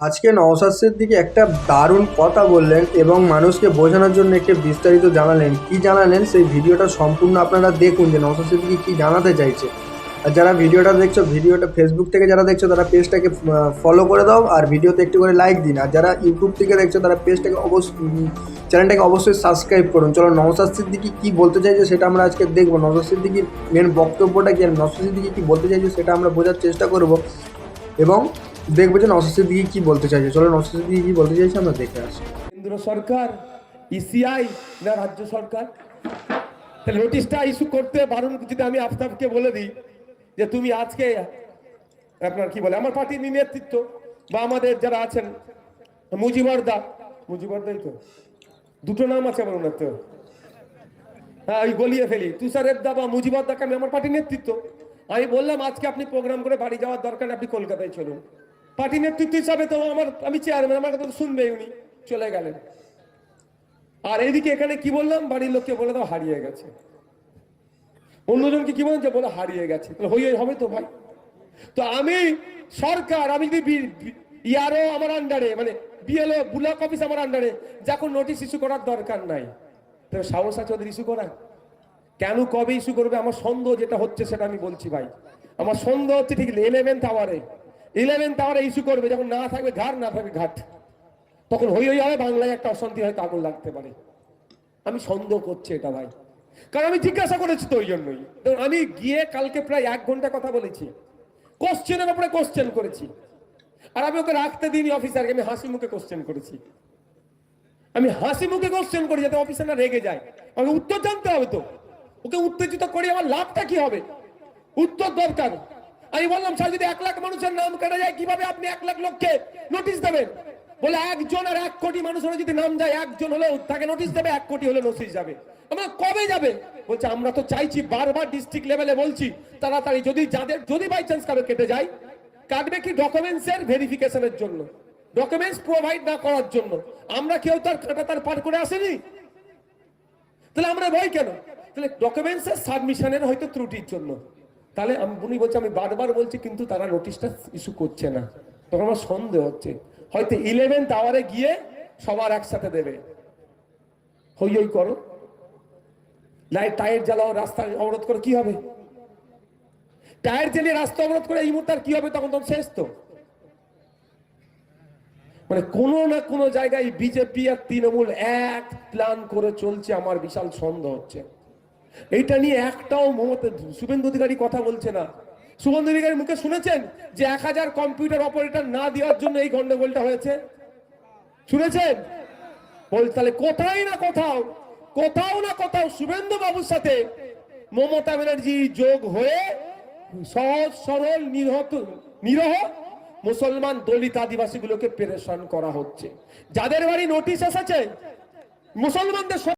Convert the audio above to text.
আজকে নওশাদ সিদ্দিকী একটা দারুণ কথা বললেন এবং মানুষকে বোঝানোর জন্য একটি বিস্তারিত জানালেন। কি জানালেন? সেই ভিডিওটা সম্পূর্ণ আপনারা দেখুন যে নওশাদ সিদ্দিকী কী জানাতে চাইছে। আর যারা ভিডিওটা দেখছ, ভিডিওটা ফেসবুক থেকে যারা দেখছ, তারা পেজটাকে ফলো করে দাও আর ভিডিওতে একটু করে লাইক দিন। আর যারা ইউটিউব থেকে দেখছ, তারা পেজটাকে অবশ্যই চ্যানেলটাকে অবশ্যই সাবস্ক্রাইব করুন। চলো নওশাদ সিদ্দিকী কী বলতে চাইছে সেটা আমরা আজকে দেখব। নওশাদ সিদ্দিকীর মেন বক্তব্যটা কি আর নওশাদ সিদ্দিকী কী বলতে চাইছে সেটা আমরা বোঝার চেষ্টা করব। এবং দেখব যে নওশাদ সিদ্দিকী কী বলতে চাইছে। চলো নওশাদ সিদ্দিকী কী বলতে চাইছে, আমরা দেখে আসি। কেন্দ্র সরকার ইসিআই না রাজ্য সরকার? নোটিশটা ইস্যু করতে বারণ যদি আমি আফতাবকে বলে দিই, যে তুমি আজকে আপনার কি বলে, আমার পার্টির নেতৃত্ব বা আমাদের যারা আছেন, মুজিবর দা, মুজিবর দাই তো? দুটো নাম আছে আমার ওনার তো হ্যাঁ ওই গলিয়ে ফেলি। তুষারের দা বা মুজিবর দাকে আমি, আমার পার্টির নেতৃত্ব। আমি বললাম, আজকে আপনি প্রোগ্রাম করে বাড়ি যাওয়ার দরকার আপনি কলকাতায় চলুন। পার্টি নেতৃত্ব হিসাবে তো আমার, আমি চেয়ারম্যান আমার কথা তো শুনবে উনি। চলে গেলেন। আর এইদিকে এখানে কি বললাম? বাড়ির লোককে বলে দাও, হারিয়ে গেছে। অন্যজনকে কি বলেন যে বলে হারিয়ে গেছে। হই হই হবে তো ভাই। তো আমি সরকার, আমি যদি ইয়ারও আমার আন্ডারে মানে বিএলও ব্লক অফিস আমার আন্ডারে যখন নোটিশ ইস্যু করার দরকার নাই। তাহলে সাহস আছে ওদের ইস্যু করা কেন, কবে ইস্যু করবে? আমার সন্দেহ যেটা হচ্ছে সেটা আমি বলছি ভাই। আমার সন্দেহ হচ্ছে ঠিক ইলেভেন্থ আওয়ারে ইলেভেন্থ আওয়ারে ইস্যু করবে, যখন না থাকবে ঘাট, না থাকবে ঘাট। তখন হই হই হবে, বাংলায় একটা অশান্তি হয়তো আগুন লাগতে পারে। আমি সন্দেহ করছি এটা ভাই। কারণ আমি জিজ্ঞাসা করেছি তো ওই জন্যই। আমি গিয়ে কালকে প্রায় এক ঘণ্টা কথা বলেছি। কোশ্চেনের ওপরে কোশ্চেন করেছি। আর আমি ওকে রাখতে দিইনি অফিসারকে আমি হাসি মুখে কোশ্চেন করেছি। আমি হাসি মুখে কোশ্চেন করি যাতে অফিসার না রেগে যায়। আমাকে উত্তর জানতে হবে তো। ওকে উত্তেজিত করি, আমার লাভটা কি হবে? উত্তর দরকার। আমি বললাম, স্যার, যদি এক লাখ মানুষের নাম কাটা যায়, কীভাবে আপনি এক লাখ লোককে নোটিশ দেবেন? বলে, একজন আর এক কোটি মানুষ হলে যদি নাম যায়, একজন হলেও তাকে নোটিশ দেবে, এক কোটি হলে নোটিশ যাবে। আমরা কবে যাবে? বলছে, আমরা তো চাইছি বারবার ডিস্ট্রিক্ট লেভেলে বলছি, তাড়াতাড়ি যদি যাদের, যদি বাই চান্স কারও কেটে যায়, কাটবে কি ডকুমেন্টস এর ভেরিফিকেশনের জন্য? ডকুমেন্টস প্রোভাইড না করার জন্য। আমরা কেউ তার কাটা তার পার করে আসেনি? তাহলে আমরা ভয় কেন? তাহলে ডকুমেন্টস এর সাবমিশনের হয়তো ত্রুটির জন্য। তাহলে আমি উনি বলছে, আমি বারবার বলছি, কিন্তু তারা নোটিশটা ইস্যু করছে না। তখন আমার সন্দেহ হচ্ছে। হয়তো ইলেভেন্থ আওয়ারে গিয়ে সবার একসাথে দেবে। হই হই করো। লাইট, টায়ার জ্বালাও, রাস্তা অবরোধ করো, কি হবে? টায়ার জ্বালিয়ে রাস্তা অবরোধ করে এই মুহূর্তে আর কি হবে? তখন তখন শেষ তো। মানে কোনো না কোনো জায়গায় বিজেপি আর তৃণমূল এক প্ল্যান করে চলছে, আমার বিশাল সন্দেহ হচ্ছে। এইটা নিয়ে একটাও মমতা শুভেন্দু অধিকারী কথা বলছে না। শুভেন্দু অধিকারীর মুখে শুনেছেন যে এক হাজার কম্পিউটার অপারেটর না দেওয়ার জন্য এই গন্ডগোলটা হয়েছে? শুনেছেন? বল তাহলে কোথায় না কোথাও কোথাও না কোথাও শুভেন্দু বাবুর সাথে মমতা ব্যানার্জি যোগ হয়ে সহজ, সরল নিরহত নিরহ মুসলমান দলিত আদিবাসীগুলোকে পেরেশান করা হচ্ছে। যাদের বাড়ি নোটিশ এসেছে, মুসলমানদের